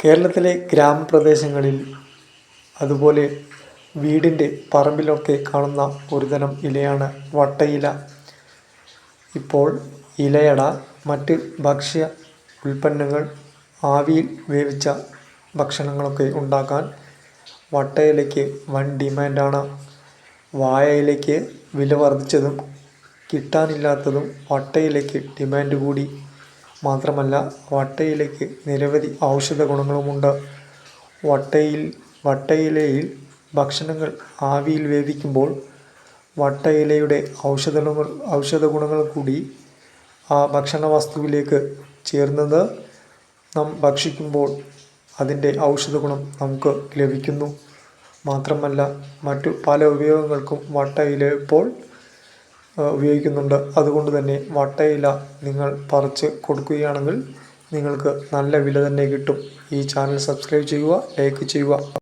കേരളത്തിലെ ഗ്രാമപ്രദേശങ്ങളിൽ അതുപോലെ വീടിന്റെ പറമ്പിലൊക്കെ കാണുന്ന ഒരുതരം ഇലയാണ് വട്ടയില. ഇപ്പോൾ ഇലയട മറ്റ് ഭക്ഷ്യ ഉൽപ്പന്നങ്ങൾ ആവിയിൽ വേവിച്ച ഭക്ഷണങ്ങളൊക്കെ ഉണ്ടാക്കാൻ വട്ടയിലയ്ക്ക് വൻ ഡിമാൻഡാണ്. വാഴയിലയ്ക്ക് വില വർദ്ധിച്ചതും കിട്ടാനില്ലാത്തതും വട്ടയിലയ്ക്ക് ഡിമാൻഡ് കൂടി. മാത്രമല്ല വട്ടയിലയ്ക്ക് നിരവധി ഔഷധ ഗുണങ്ങളുമുണ്ട്. വട്ടയിൽ വട്ടയിലയിൽ ഭക്ഷണങ്ങൾ ആവിയിൽ വേവിക്കുമ്പോൾ വട്ടയിലയുടെ ഔഷധ ഔഷധ ഗുണങ്ങൾ കൂടി ആ ഭക്ഷണ വസ്തുവിലേക്ക് ചേർന്നത് നാം ഭക്ഷിക്കുമ്പോൾ അതിന്റെ ഔഷധ ഗുണം നമുക്ക് ലഭിക്കുന്നു. മാത്രമല്ല മറ്റു പല ഉപയോഗങ്ങൾക്കും വട്ടയില ഇപ്പോൾ ഉപയോഗിക്കുന്നുണ്ട്. അതുകൊണ്ട് തന്നെ വട്ടയില നിങ്ങൾ പറിച്ച് കൊടുക്കുകയാണെങ്കിൽ നിങ്ങൾക്ക് നല്ല വില തന്നെ കിട്ടും. ഈ ചാനൽ സബ്സ്ക്രൈബ് ചെയ്യുക ലൈക്ക് ചെയ്യുക.